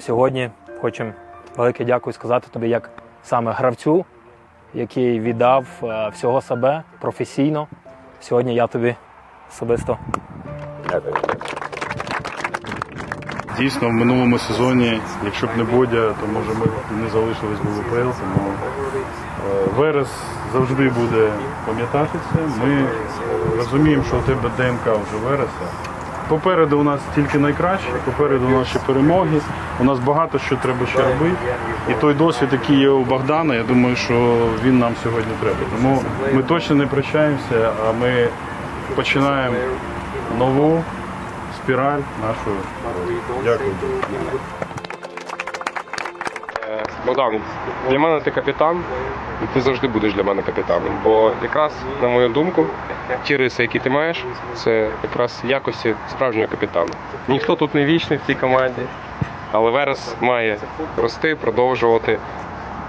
Сьогодні хочемо велике дякую сказати тобі як саме гравцю, який віддав е, всього себе професійно. Сьогодні я тобі особисто Дякую. Дійсно, в минулому сезоні, якщо б не Бодя, то може ми б не залишились в УПЛ. Тому е, Верес завжди буде пам'ятати це. Ми розуміємо, що у тебе ДНК вже Вереса. Попереду у нас тільки найкраще, попереду наші перемоги. У нас багато що треба ще робити. І той досвід, який є у Богдана, я думаю, що він нам сьогодні треба. Тому ми точно не прощаємося, а ми починаємо нову спіраль нашу. Дякую. Богдан, для мене ти капітан, і ти завжди будеш для мене капітаном. Бо якраз, на мою думку, ті риси, які ти маєш, це якраз якості справжнього капітана. Ніхто тут не вічний в цій команді, але Верес має рости, продовжувати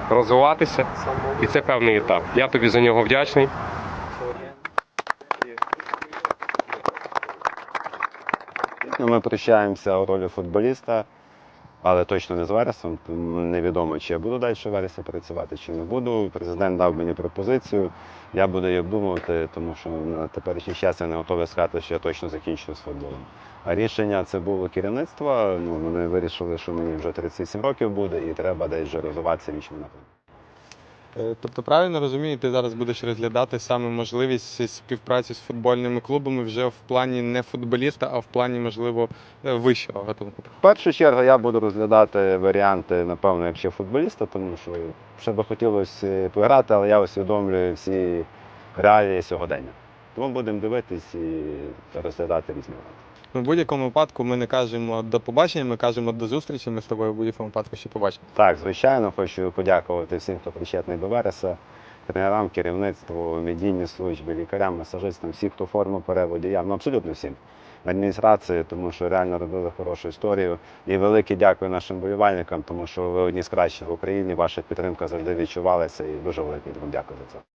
розвиватися. І це певний етап. Я тобі за нього вдячний. Ну, Ми прощаємося у ролі футболіста, але точно не з Вересом. Невідомо, чи я буду далі вересня працювати, чи не буду. Президент дав мені пропозицію. Я буду її обдумувати, тому що на теперішній час я не готовий сказати, що я точно закінчую з футболом. А рішення це було керівництво. Ну, вони вирішили, що мені вже 37 років буде, і треба десь розвиватися в іншому напрямку. Е, Тобто, правильно розумію, ти зараз будеш розглядати саме можливість співпраці з футбольними клубами вже в плані не футболіста, а в плані, можливо, е, вищого гатунку. В першу чергу я буду розглядати варіанти, напевно, як ще футболіста, тому що ще би хотілося пограти, але я усвідомлюю всі реалії сьогодення. Тому будемо дивитись і розглядати різні варіанти. Ну, в будь-якому випадку ми не кажемо до побачення, ми кажемо до зустрічі. Ми з тобою в будь-якому випадку ще побачимо. Так, звичайно, хочу подякувати всім, хто причетний до Вереса, тренерам, керівництву, медійній службі, лікарям, масажистам, всім, хто форму переводіям, ну абсолютно всім. Адміністрації, тому що реально робили хорошу історію. І велике дякую нашим болівальникам, тому що ви одні з кращих в Україні. Ваша підтримка завжди відчувалася і дуже велике вам дякую за це.